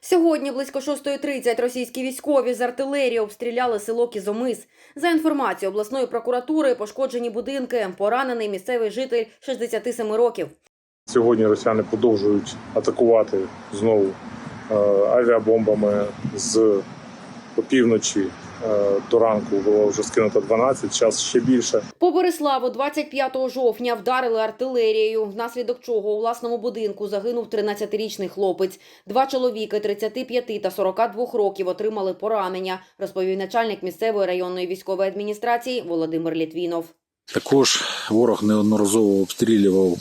Сьогодні близько 6.30 російські військові з артилерії обстріляли село Кізомис. За інформацією обласної прокуратури, пошкоджені будинки, поранений місцевий житель 67 років. Сьогодні росіяни продовжують атакувати знову е, авіабомбами з опівночі е, до ранку було вже скинуто 12, час ще більше. По Бориславу 25 жовтня вдарили артилерією, внаслідок чого у власному будинку загинув 13-річний хлопець. Два чоловіки 35 та 42 років отримали поранення, розповів начальник місцевої районної військової адміністрації Володимир Літвінов. Також ворог неодноразово обстрілював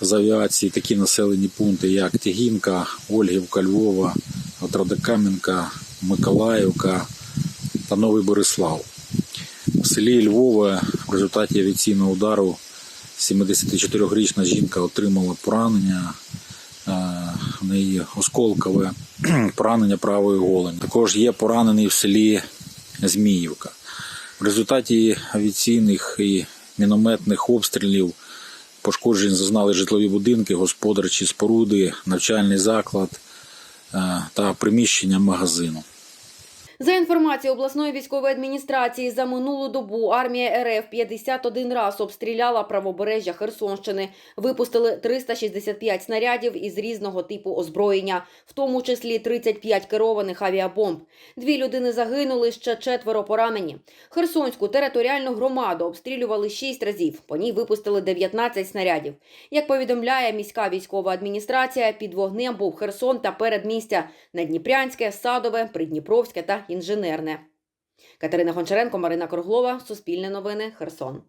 з авіації такі населені пункти, як Тягінка, Ольгівка, Львова, Отродокам'янка, Миколаївка та Новий Борислав. В селі Львова в результаті авіаційного удару 74-річна жінка отримала поранення. Е, В неї осколкове поранення правої голені. Також є поранений в селі Зміївка. В результаті авіаційних і мінометних обстрілів пошкоджень зазнали житлові будинки, господарчі споруди, навчальний заклад та приміщення магазину. За інформацією обласної військової адміністрації, за минулу добу армія РФ 51 раз обстріляла правобережжя Херсонщини. Випустили 365 снарядів із різного типу озброєння, в тому числі 35 керованих авіабомб. Дві людини загинули, ще четверо поранені. Херсонську територіальну громаду обстрілювали 6 разів. По ній випустили 19 снарядів. Як повідомляє міська військова адміністрація, під вогнем був Херсон та передмістя Надніпрянське, Садове, Придніпровське та Інженерне. Катерина Гончаренко, Марина Круглова, Суспільне новини, Херсон.